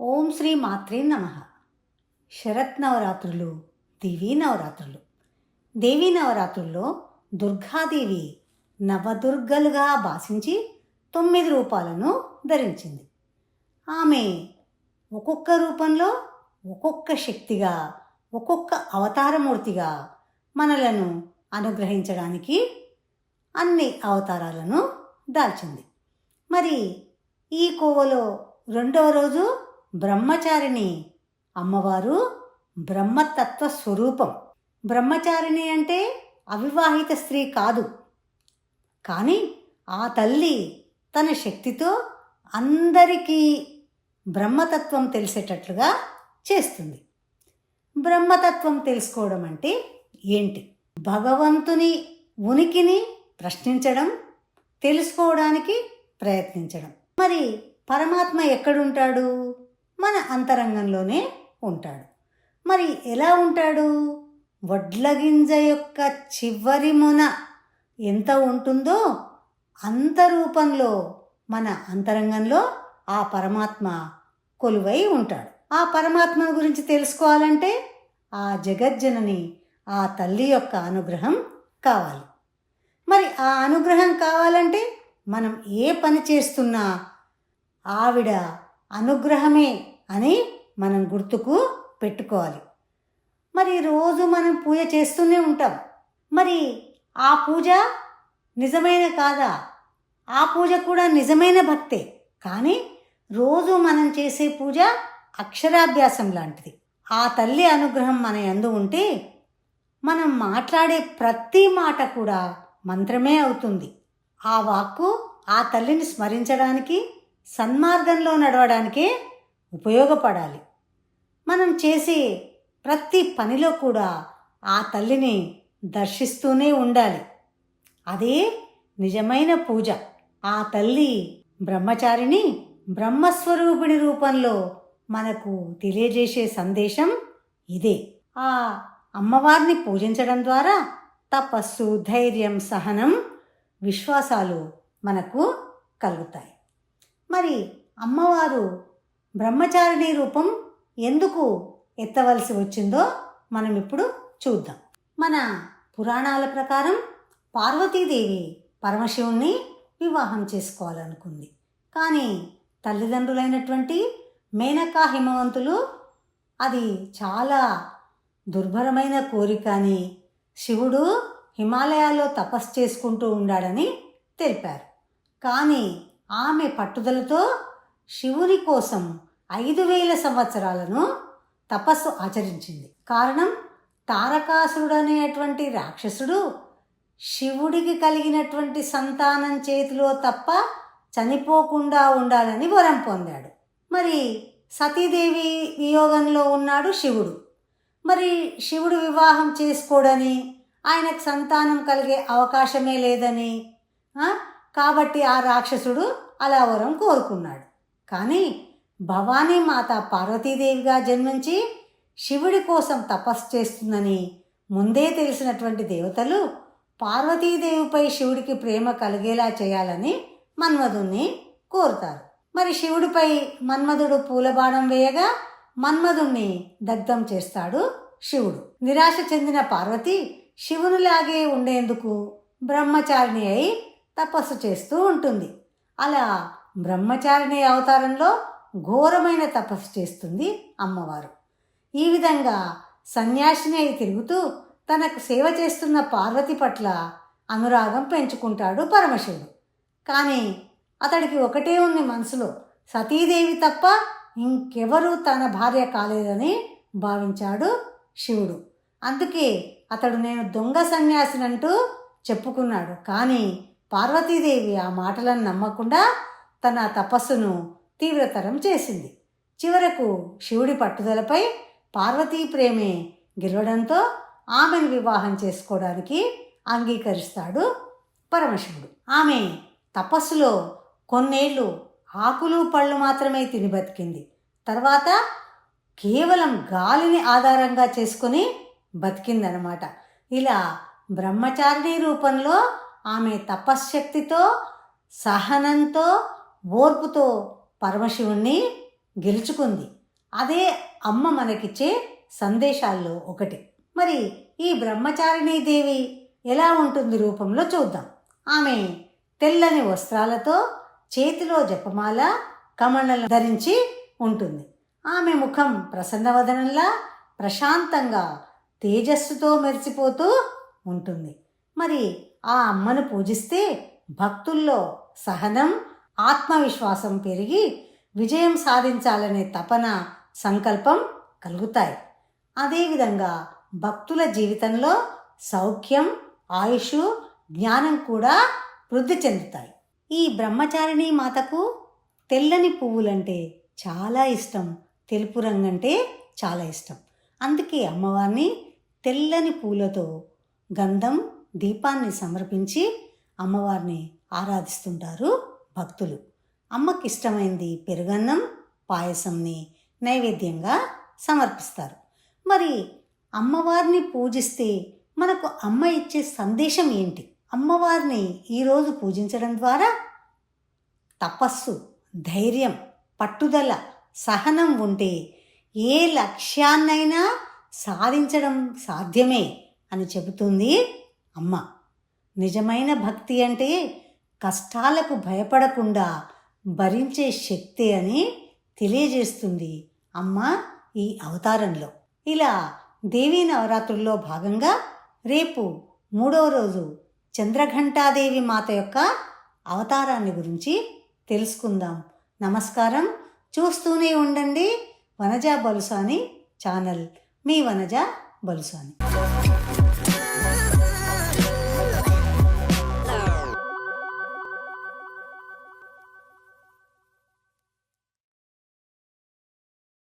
ఓం శ్రీ మాత్రే నమ. శరత్ నవరాత్రులు దేవీ నవరాత్రులు. దేవీ నవరాత్రుల్లో దుర్గాదేవి నవదుర్గలుగా భాషించి తొమ్మిది రూపాలను ధరించింది. ఆమె ఒక్కొక్క రూపంలో ఒక్కొక్క శక్తిగా ఒక్కొక్క అవతారమూర్తిగా మనలను అనుగ్రహించడానికి అన్ని అవతారాలను దాల్చింది. మరి ఈ కోవలో రెండవ రోజు బ్రహ్మచారిణి అమ్మవారు బ్రహ్మతత్వ స్వరూపం. బ్రహ్మచారిణి అంటే అవివాహిత స్త్రీ కాదు. కానీ ఆ తల్లి తన శక్తితో అందరికీ బ్రహ్మతత్వం తెలిసేటట్లుగా చేస్తుంది. బ్రహ్మతత్వం తెలుసుకోవడం అంటే ఏంటి? భగవంతుని ఉనికిని ప్రశ్నించడం తెలుసుకోవడానికి ప్రయత్నించడం. మరి పరమాత్మ ఎక్కడుంటాడు? మన అంతరంగంలోనే ఉంటాడు. మరి ఎలా ఉంటాడు? వడ్ల గింజ యొక్క చివరి మొన ఎంత ఉంటుందో అంత రూపంలో మన అంతరంగంలో ఆ పరమాత్మ కొలువై ఉంటాడు. ఆ పరమాత్మను గురించి తెలుసుకోవాలంటే ఆ జగజ్జనని ఆ తల్లి యొక్క అనుగ్రహం కావాలి. మరి ఆ అనుగ్రహం కావాలంటే మనం ఏ పని చేస్తున్నా ఆవిడ అనుగ్రహమే అని మనం గుర్తుకు పెట్టుకోవాలి. మరి రోజు మనం పూజ చేస్తూనే ఉంటాం. మరి ఆ పూజ నిజమైన కాదా? ఆ పూజ కూడా నిజమైన భక్తే. కానీ రోజు మనం చేసే పూజ అక్షరాభ్యాసం లాంటిది. ఆ తల్లి అనుగ్రహం మన ఎందు ఉంటే మనం మాట్లాడే ప్రతి మాట కూడా మంత్రమే అవుతుంది. ఆ వాక్కు ఆ తల్లిని స్మరించడానికి సన్మార్గంలో నడవడానికే ఉపయోగపడాలి. మనం చేసే ప్రతి పనిలో కూడా ఆ తల్లిని దర్శిస్తూనే ఉండాలి. అదే నిజమైన పూజ. ఆ తల్లి బ్రహ్మచారిని బ్రహ్మస్వరూపిణి రూపంలో మనకు తెలియజేసే సందేశం ఇదే. ఆ అమ్మవారిని పూజించడం ద్వారా తపస్సు ధైర్యం సహనం విశ్వాసాలు మనకు కలుగుతాయి. మరి అమ్మవారు బ్రహ్మచారిణి రూపం ఎందుకు ఎత్తవలసి వచ్చిందో మనం ఇప్పుడు చూద్దాం. మన పురాణాల ప్రకారం పార్వతీదేవి పరమశివుణ్ణి వివాహం చేసుకోవాలనుకుంది. కానీ తల్లిదండ్రులైనటువంటి మేనకా హిమవంతులు అది చాలా దుర్భరమైన కోరిక అని శివుడు హిమాలయాల్లో తపస్సు చేసుకుంటూ ఉండాడని తెలిపారు. కానీ ఆమె పట్టుదలతో శివుని కోసం ఐదు వేల సంవత్సరాలను తపస్సు ఆచరించింది. కారణం తారకాసురుడు అనేటువంటి రాక్షసుడు శివుడికి కలిగినటువంటి సంతానం చేతిలో తప్ప చనిపోకుండా ఉండాలని వరం పొందాడు. మరి సతీదేవి వియోగంలో ఉన్నాడు శివుడు. మరి శివుడు వివాహం చేసుకోడని ఆయనకు సంతానం కలిగే అవకాశమే లేదని కాబట్టి ఆ రాక్షసుడు అలా వరం కోరుకున్నాడు. కానీ భవానీ మాత పార్వతీదేవిగా జన్మించి శివుడి కోసం తపస్సు చేస్తుందని ముందే తెలిసినటువంటి దేవతలు పార్వతీదేవిపై శివుడికి ప్రేమ కలిగేలా చేయాలని మన్మధుణ్ణి కోరుతారు. మరి శివుడిపై మన్మధుడు పూలబాణం వేయగా మన్మధుణ్ణి దగ్ధం చేస్తాడు శివుడు. నిరాశ చెందిన పార్వతి శివునిలాగే ఉండేందుకు బ్రహ్మచారిణి అయి తపస్సు చేస్తూ ఉంటుంది. అలా బ్రహ్మచారిణి అవతారంలో ఘోరమైన తపస్సు చేస్తుంది అమ్మవారు. ఈ విధంగా సన్యాసిని అయి తిరుగుతూ తనకు సేవ చేస్తున్న పార్వతి పట్ల అనురాగం పెంచుకుంటాడు పరమశివుడు. కానీ అతడికి ఒకటే ఉంది మనసులో. సతీదేవి తప్ప ఇంకెవరూ తన భార్య కాలేదని భావించాడు శివుడు. అందుకే అతడు నేను దొంగ సన్యాసినంటూ చెప్పుకున్నాడు. కానీ పార్వతీదేవి ఆ మాటలను నమ్మకుండా తన తపస్సును తీవ్రతరం చేసింది. చివరకు శివుడి పట్టుదలపై పార్వతీ ప్రేమే గెలవడంతో ఆమెను వివాహం చేసుకోవడానికి అంగీకరిస్తాడు పరమశివుడు. ఆమె తపస్సులో కొన్నేళ్ళు ఆకులు పళ్ళు మాత్రమే తిని బతికింది. తర్వాత కేవలం గాలిని ఆధారంగా చేసుకుని బతికిందనమాట. ఇలా బ్రహ్మచారిణి రూపంలో ఆమె తపశ్శక్తితో సహనంతో ఓర్పుతో పరమశివుణ్ణి గెలుచుకుంది. అదే అమ్మ మనకిచ్చే సందేశాల్లో ఒకటి. మరి ఈ బ్రహ్మచారిణీ దేవి ఎలా ఉంటుంది రూపంలో చూద్దాం. ఆమె తెల్లని వస్త్రాలతో చేతిలో జపమాల కమణలు ధరించి ఉంటుంది. ఆమె ముఖం ప్రసన్నవదనంలా ప్రశాంతంగా తేజస్సుతో మెరిసిపోతూ ఉంటుంది. మరి ఆ అమ్మను పూజిస్తే భక్తుల్లో సహనం ఆత్మవిశ్వాసం పెరిగి విజయం సాధించాలనే తపన సంకల్పం కలుగుతాయి. అదేవిధంగా భక్తుల జీవితంలో సౌఖ్యం ఆయుష్ జ్ఞానం కూడా వృద్ధి చెందుతాయి. ఈ బ్రహ్మచారిణి మాతకు తెల్లని పువ్వులంటే చాలా ఇష్టం. తెలుపు రంగంటే చాలా ఇష్టం. అందుకే అమ్మవారిని తెల్లని పూలతో గంధం దీపాన్ని సమర్పించి అమ్మవారిని ఆరాధిస్తుంటారు భక్తులు. అమ్మకి ఇష్టమైంది పెరుగన్నం పాయసంని నైవేద్యంగా సమర్పిస్తారు. మరి అమ్మవారిని పూజిస్తే మనకు అమ్మ ఇచ్చే సందేశం ఏంటి? అమ్మవారిని ఈరోజు పూజించడం ద్వారా తపస్సు ధైర్యం పట్టుదల సహనం ఉంటే ఏ లక్ష్యాన్నైనా సాధించడం సాధ్యమే అని చెబుతుంది అమ్మ. నిజమైన భక్తి అంటే కష్టాలకు భయపడకుండా భరించే శక్తి అని తెలియజేస్తుంది అమ్మ ఈ అవతారంలో. ఇలా దేవీ నవరాత్రుల్లో భాగంగా రేపు మూడవ రోజు చంద్రఘంటాదేవి మాత యొక్క అవతారాన్ని గురించి తెలుసుకుందాం. నమస్కారం. చూస్తూనే ఉండండి. వనజా బలుసాని ఛానల్. మీ వనజ బలుసాని.